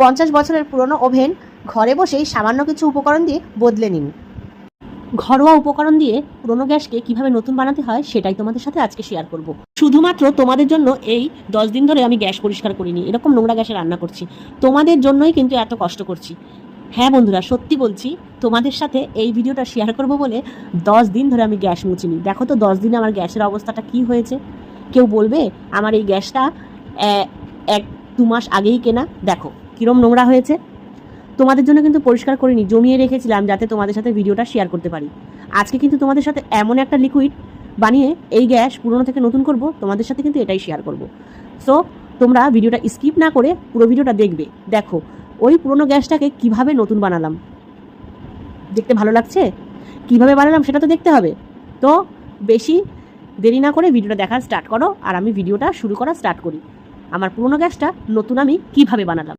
পঞ্চাশ বছরের পুরনো ওভেন ঘরে বসেই সামান্য কিছু উপকরণ দিয়ে বদলে নিন। ঘরোয়া উপকরণ দিয়ে পুরনো গ্যাসকে কীভাবে নতুন বানাতে হয় সেটাই তোমাদের সাথে আজকে শেয়ার করব। শুধুমাত্র তোমাদের জন্য এই দশ দিন ধরে আমি গ্যাস পরিষ্কার করিনি, এরকম নোংরা গ্যাসে রান্না করছি। তোমাদের জন্যই কিন্তু এত কষ্ট করছি। হ্যাঁ বন্ধুরা, সত্যি বলছি, তোমাদের সাথে এই ভিডিওটা শেয়ার করব বলে দশ দিন ধরে আমি গ্যাস মুছিনি। দেখো তো দশ দিনে আমার গ্যাসের অবস্থাটা কি হয়েছে। কেউ বলবে, আমার এই গ্যাসটা এক, দু মাস আগেই কেনা। দেখো কীরম নোংরা হয়েছে? তোমাদের জন্য কিন্তু পরিষ্কার করিনি, জমিয়ে রেখেছিলাম যাতে তোমাদের সাথে ভিডিওটা শেয়ার করতে পারি। আজকে কিন্তু তোমাদের সাথে এমন একটা লিকুইড বানিয়ে এই গ্যাস পুরনো থেকে নতুন করব, তোমাদের সাথে কিন্তু এটাই শেয়ার করব। সো তোমরা ভিডিওটা স্কিপ না করে পুরো ভিডিওটা দেখবে। দেখো, ওই পুরনো গ্যাসটাকে কীভাবে নতুন বানালাম? দেখতে ভালো লাগছে? কীভাবে বানালাম সেটা তো দেখতে হবে। তো, বেশি দেরি না করে ভিডিওটা দেখা স্টার্ট করো, আর আমি ভিডিওটা শুরু করা স্টার্ট করি। আমার পুরনো গ্যাসটা নতুন আমি কীভাবে বানালাম?